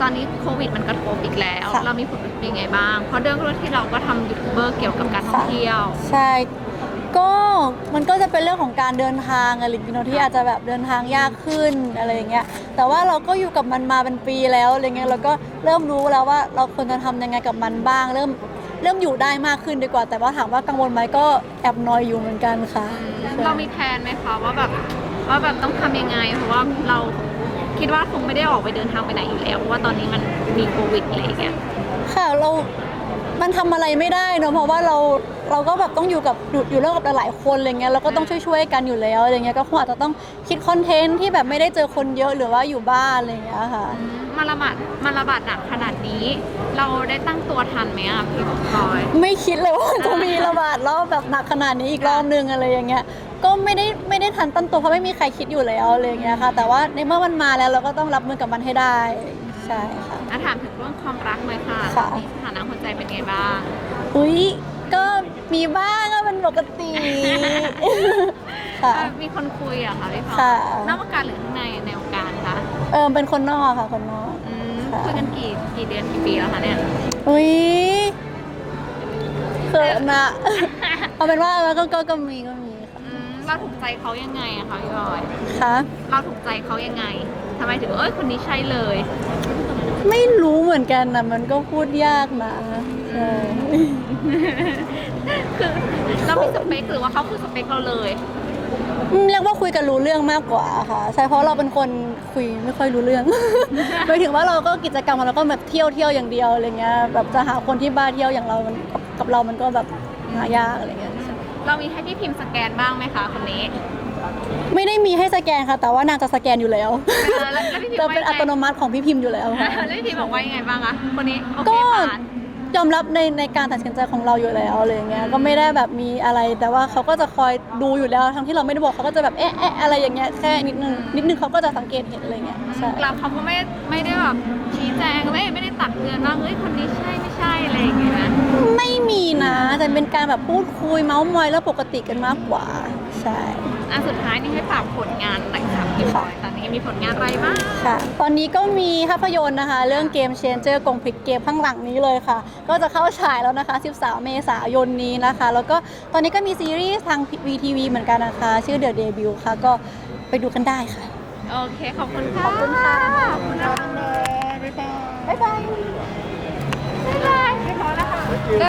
ตอนนี้โควิดมันกระทบอีกแล้ว ค่ะ เรามีผลกระทบยังไงบ้าง เพราะเรื่องที่เราก็ทำยูทูบเบอร์เกี่ยวกับการท่องเที่ยว ใช่ ก็มันก็จะเป็นเรื่องของการเดินทางอะไรอย่างเงี้ยเนอะที่อาจจะแบบเดินทางยากขึ้นอะไรอย่างเงี้ย แต่ว่าเราก็อยู่กับมันมาเป็นปีแล้วอะไรเงี้ยเราก็เริ่มรู้แล้วว่าเราควรจะทำยังไงกับมันบ้าง เริ่มเริ่มอยู่ได้มากขึ้นดีกว่า แต่ว่าถามว่ากังวลไหมก็แอบนอยอยู่เหมือนกันค่ะใช่เรามีแผนไหมคะว่าแบบว่าแบบต้องทำยังไง เพราะว่าเรา คิดว่าคงไม่ได้ออกไปเดินทางไปไหนอยู่แล้วเพราะว่าตอนนี้มันมีโควิดอะไรอย่างเงี้ยค่ะเรา มันทำอะไรไม่ได้เนอะเพราะว่าเราเราก็แบบต้องอยู่กับอยู่อยู่ร่วมกับหลายๆคนอะไรเงี้ยเราก็ต้องช่วยๆกันอยู่แล้วอะไรเงี้ยก็คงอาจจะต้องคิดคอนเทนต์ที่แบบไม่ได้เจอคนเยอะหรือว่าอยู่บ้านอะไรเงี้ยค่ะมันระบาดมันระบาดหนักขนาดนี้ เราได้ตั้งตัวทันไหมอะพี่พลอย ไม่คิดเลยว่ามันจะมีระบาดรอบแบบหนักขนาดนี้อีกรอบนึงอะไรอย่างเงี้ย ก็ไม่ได้ไม่ได้ทันตั้งตัวเพราะไม่มีใครคิดอยู่แล้วอะไรอย่างเงี้ยค่ะแต่ว่าในเมื่อมันมาแล้วเราก็ต้องรับมือกับมันให้ได้ใช่ค่ะ อะถามถึงเรื่องความรักหน่อยค่ะค่ะมีสถานะหัวใจเป็นไงบ้าง อุ้ยก็มีบ้างก็เป็นปกติ ค่ะ อะมีคนคุยเหรอะค่ะพี่พลอยค่ะ นอกวงการหรือข้างในในวงการคะเออเป็นคนนอกค่ะคนนอก อืมค่ะ คุยกันกี่กี่เดือนกี่ปีแล้วคะเนี่ย อุ้ยเขินอะเอาเป็นว่าก็ก็ก็มีก็มีค่ะอืม เราถูกใจเขายังไงอะคะพี่พลอยค่ะเราถูกใจเขายังไงทำไมถึงเอ้ยคนนี้ใช่เลย ไม่รู้เหมือนกันนะมันก็พูดยากนะใช่คือเรามีสเปคหรือว่าเขาคือสเปคเราเลยอืมเรียกว่าคุยกันรู้เรื่องมากกว่าค่ะ ใช่เพราะเราเป็นคนคุยไม่ค่อยรู้เรื่อง หมายถึงว่าเราก็กิจกรรมของเราก็แบบเที่ยวเที่ยวอย่างเดียวอะไรเงี้ยแบบจะหาคนที่บ้าเที่ยวอย่างเรามันกับกับเรามันก็แบบหายากอะไรเงี้ย เรามีให้พี่พิมพ์สแกนบ้างไหมคะคนนี้ไม่ได้มีให้สแกนค่ะ แต่ว่านางจะสแกนอยู่แล้วเออแล้วแล้วพี่พิมพ์จะว่าเป็นอัตโนมัติของพี่พิมพ์อยู่แล้วค่ะ แล้วพี่พิมพ์บอกว่ายังไงบ้างคะคนนี้โอเคก็ ผ่านยอมรับในในการตัดสินใจของเราอยู่แล้วอะไรเงี้ยก็ไม่ได้แบบมีอะไร แต่ว่าเขาก็จะคอยดูอยู่แล้วทั้งที่เราไม่ได้บอกเขาก็จะแบบเอ๊ะเอ๊ะอะไรอย่างเงี้ยแค่นิดนึงนิดนึงเขาก็จะสังเกตเห็นอะไรเงี้ยใช่เราเขาก็ไม่ไม่ได้แบบชี้แจงไม่ไม่ได้ตักเตือนว่าเฮ้ยคนนี้ใช่ไม่ใช่อะไรอย่างเงี้ยนะไม่มี นะแต่เป็นการแบบพูดคุยเมาส์มอยแล้วปกติกันมากกว่า ใช่ อะสุดท้ายนี่ให้ฝากผลงานหน่อยค่ะพี่พลอยตอนนี้มีผลงานอะไรบ้าง ค่ะ ตอนนี้ก็มีภาพยนตร์นะคะ เรื่องเกม Changer กงพลิกเกมข้างหลังนี้เลยค่ะ ก็จะเข้าฉายแล้วนะคะ 13 เมษายนนี้นะคะ แล้วก็ตอนนี้ก็มีซีรีส์ทาง VTV เหมือนกันนะคะ ชื่อ The Debut ค่ะ ก็ไปดูกันได้ค่ะ โอเค ขอบคุณค่ะ ขอบคุณค่ะ ขอบคุณนะคะบ๊ายบาย